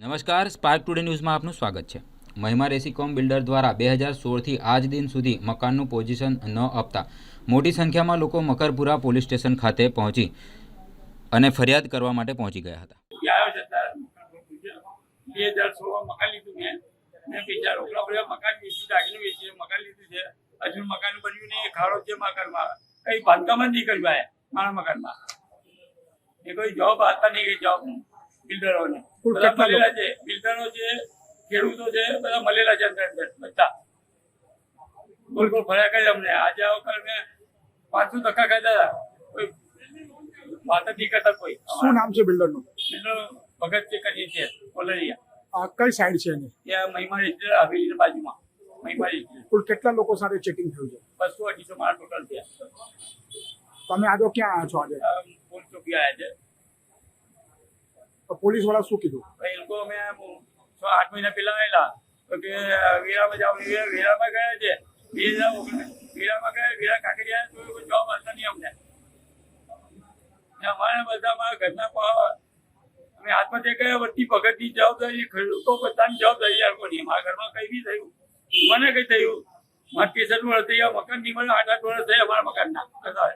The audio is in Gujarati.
નમસ્કાર સ્પાર્ક ટુડે ન્યૂઝમાં આપનું સ્વાગત છે. મહિમા રેસીકોમ બિલ્ડર દ્વારા બે હજાર સોળથી આજ દિન સુધી મકાનનું પોઝિશન ન આપતા મોટી સંખ્યામાં લોકો મકરપુરા પોલીસ સ્ટેશન ખાતે પહોંચી અને ફરિયાદ કરવા માટે પહોંચી ગયા હતા. બિલ્ડરોને. કુલ કેટલા મળેલા છે બિલ્ડરો છે ખેડૂતો છે બધા મળેલા છે અંદર અંદર બધા. ગોલ ગોલ ફર્યા કરે અમને. આજે આવો કાલ પાંચસો ટકા ખાધા કોઈ વાત જ નહીં કરતા કોઈ. શું નામ છે બિલ્ડરનું? બિલ્ડર ભગત છે કરીએ છીએ કોલરિયા. કઈ સાઈડ છે એની? ત્યાં મહિમા રેસ્ટોરન્ટ હવેલીની બાજુમાં મહિમા રેસ્ટોરન્ટ કુલ કેટલા લોકો સાથે ચેકિંગ થયું છે? બસો અઢીસો મારા ટોટલ થયા. તમે આજે ક્યાં આવ્યા છો આજે? આ ચોકી આવ્યા છે. પોલીસવાળા શું કીધું? એ લોકો અમે છ, આઠ મહિના પહેલા આવેલા. તો કે વેરામાં જાવ વેરા, વેરામાં ગયા છે. ગયા ને યાર કોની મારા ઘરમાં કઈ બી થયું. મને કઈ થયું. મારા કેસર વર્ષ થયા મકાનની મને આઠ આઠ વર્ષ થયા અમારા મકાનના. કદાચ